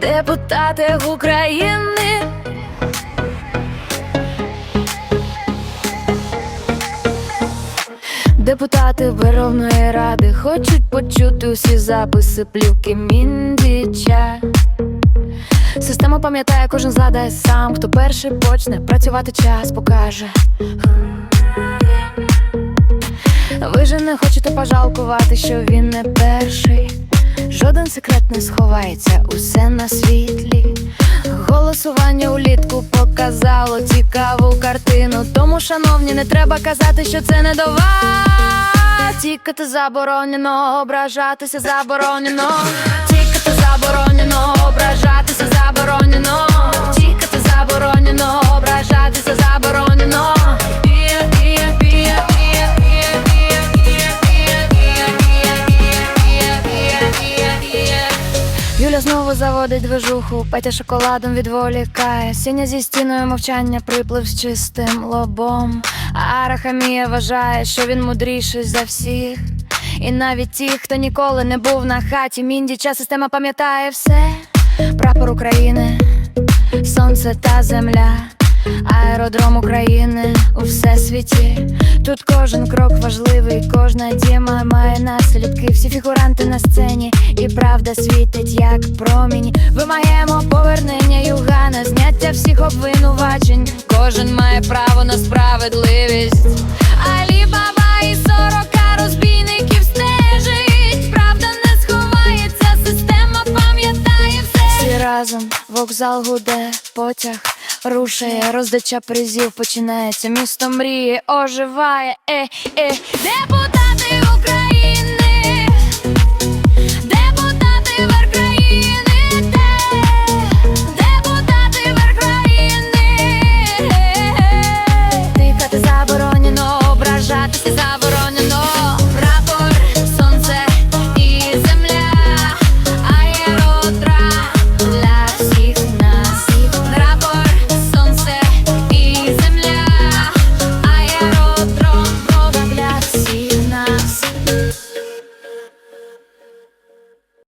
депутати України. Депутати Верховної Ради хочуть почути усі записи плівки Міндіча. Система пам'ятає, кожен згадає сам, хто перший почне працювати час покаже. Ви же не хочете пожалкувати, що він не перший. Жоден секрет не сховається, усе на світлі. Голосування улітку показало цікаву картину. Тому, шановні, не треба казати, що це не до вас. Тікати заборонено, ображатися заборонено. Тікати заборонено, ображатися заборонено. Знову заводить движуху, Петя шоколадом відволікає. Сіня зі стіною мовчання приплив з чистим лобом. А Арахамія вважає, що він мудріший за всіх. І навіть ті, хто ніколи не був на хаті, міндіча система пам'ятає все. Прапор України, сонце та земля, аеродром України у всесвіті. Тут кожен крок важливий, кожна діма має наслідки. Всі фігуранти на сцені, і правда світить, як промінь. Вимагаємо повернення Югана, зняття всіх обвинувачень. Кожен має право на справедливість. Алі Баба і сорока розбійників стежить. Правда не сховається, система пам'ятає все. Всі разом вокзал гуде, потяг рушає, роздача призів починається. Місто мріє, оживає, е, е, депутат.